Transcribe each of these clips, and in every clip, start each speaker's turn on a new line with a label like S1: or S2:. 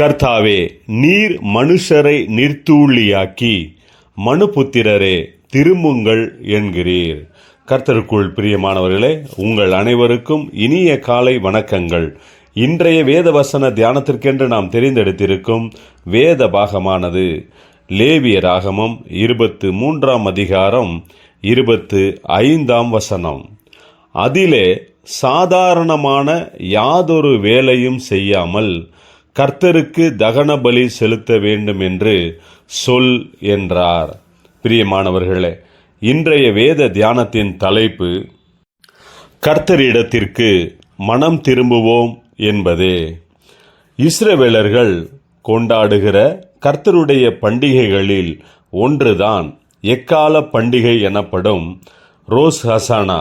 S1: கர்த்தாவே நீர் மனுஷரை நிர்த்தூளியாக்கி மனுபுத்திரரே திரும்புங்கள் என்கிறீர். கர்த்தருக்குள் பிரியமானவர்களே உங்கள் அனைவருக்கும் இனிய காலை வணக்கங்கள். இன்றைய வேத வசன தியானத்திற்கென்று நாம் தெரிந்தெடுத்திருக்கும் வேத பாகமானது லேவிய ராகமம் இருபத்து மூன்றாம் அதிகாரம் இருபத்து ஐந்தாம் வசனம். அதிலே சாதாரணமான யாதொரு வேலையும் செய்யாமல் கர்த்தருக்கு தகன பலி செலுத்த வேண்டும் என்று சொல் என்றார். பிரியமானவர்களே இன்றைய வேத தியானத்தின் தலைப்பு கர்த்தரிடத்திற்கு மனம் திரும்புவோம் என்பதே. இஸ்ரவேலர்கள் கொண்டாடுகிற கர்த்தருடைய பண்டிகைகளில் ஒன்றுதான் எக்கால பண்டிகை எனப்படும் ரோஸ் ஹசானா.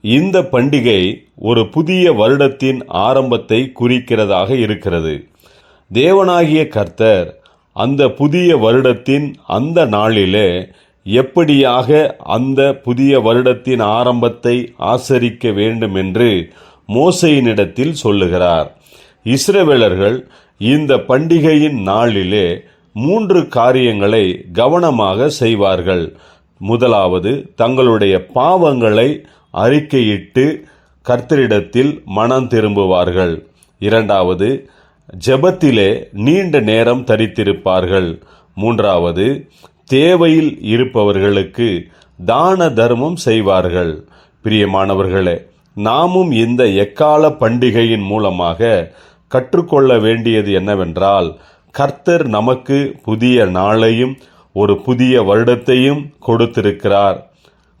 S1: இந்த பண்டிகை ஒரு புதிய வருடத்தின் ஆரம்பத்தை குறிக்கிறதாக இருக்கிறது. தேவனாகிய கர்த்தர் அந்த புதிய வருடத்தின் அந்த நாளிலே எப்படியாக அந்த புதிய வருடத்தின் ஆரம்பத்தை ஆசரிக்க வேண்டும் என்று மோசையினிடத்தில் சொல்லுகிறார். இஸ்ரவேலர்கள் இந்த பண்டிகையின் நாளிலே மூன்று காரியங்களை கவனமாக செய்வார்கள். முதலாவது தங்களுடைய பாவங்களை அறிக்கையிட்டு கர்த்தரிடத்தில் மனம் திரும்புவார்கள். இரண்டாவது ஜெபத்திலே நீண்ட நேரம் தரித்திருப்பார்கள். மூன்றாவது தேவையில் இருப்பவர்களுக்கு தான தர்மம் செய்வார்கள். பிரியமானவர்களே நாமும் இந்த எக்கால பண்டிகையின் மூலமாக கற்றுக்கொள்ள வேண்டியது என்னவென்றால் கர்த்தர் நமக்கு புதிய நாளையும் ஒரு புதிய வருடத்தையும் கொடுத்திருக்கிறார்.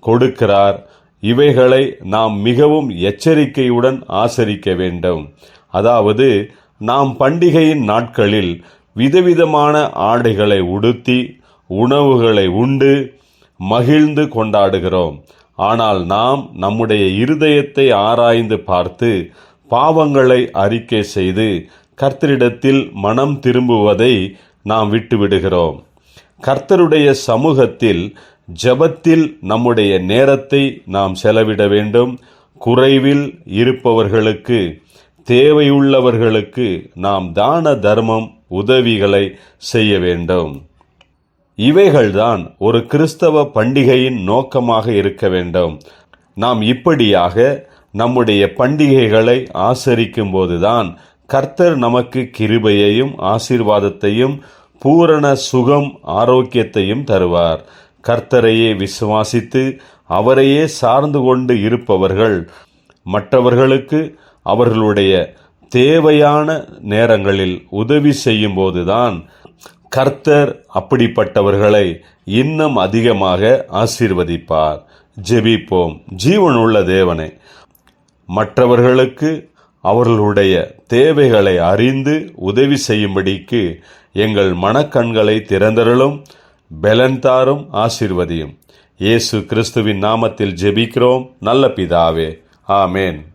S1: கொடுக்கிறார். இவைகளை நாம் மிகவும் எச்சரிக்கையுடன் ஆசரிக்க வேண்டும். அதாவது நாம் பண்டிகையின் நாட்களில் விதவிதமான ஆடைகளை உடுத்தி உணவுகளை உண்டு மகிழ்ந்து கொண்டாடுகிறோம். ஆனால் நாம் நம்முடைய இருதயத்தை ஆராய்ந்து பார்த்து பாவங்களை அறிக்கை செய்து கர்த்தரிடத்தில் மனம் திரும்புவதை நாம் விட்டுவிடுகிறோம். கர்த்தருடைய சமூகத்தில் ஜபத்தில் நம்முடைய நேரத்தை நாம் செலவிட வேண்டும். குறைவில் இருப்பவர்களுக்கு தேவையுள்ளவர்களுக்கு நாம் தான தர்மம் உதவிகளை செய்ய வேண்டும். இவைகள்தான் ஒரு கிறிஸ்தவ பண்டிகையின் நோக்கமாக இருக்க வேண்டும். நாம் இப்படியாக நம்முடைய பண்டிகைகளை ஆசரிக்கும் போதுதான் கர்த்தர் நமக்கு கிருபையையும் ஆசீர்வாதத்தையும் பூரண சுகம் ஆரோக்கியத்தையும் தருவார். கர்த்தரையே விசுவாசித்து அவரையே சார்ந்து கொண்டு இருப்பவர்கள் மற்றவர்களுக்கு அவர்களுடைய தேவையான நேரங்களில் உதவி செய்யும் போதுதான் கர்த்தர் அப்படிப்பட்டவர்களை இன்னும் அதிகமாக ஆசீர்வதிப்பார். ஜெபிப்போம். ஜீவனுள்ள தேவனே மற்றவர்களுக்கு அவர்களுடைய தேவைகளை அறிந்து உதவி செய்யும்படிக்கு எங்கள் மனக்கண்களை திறந்தருளும் பெலன் தாரும் ஆசீர்வதியும். இயேசு கிறிஸ்துவின் நாமத்தில் ஜெபிக்கிறோம். நல்ல பிதாவே. ஆமேன்.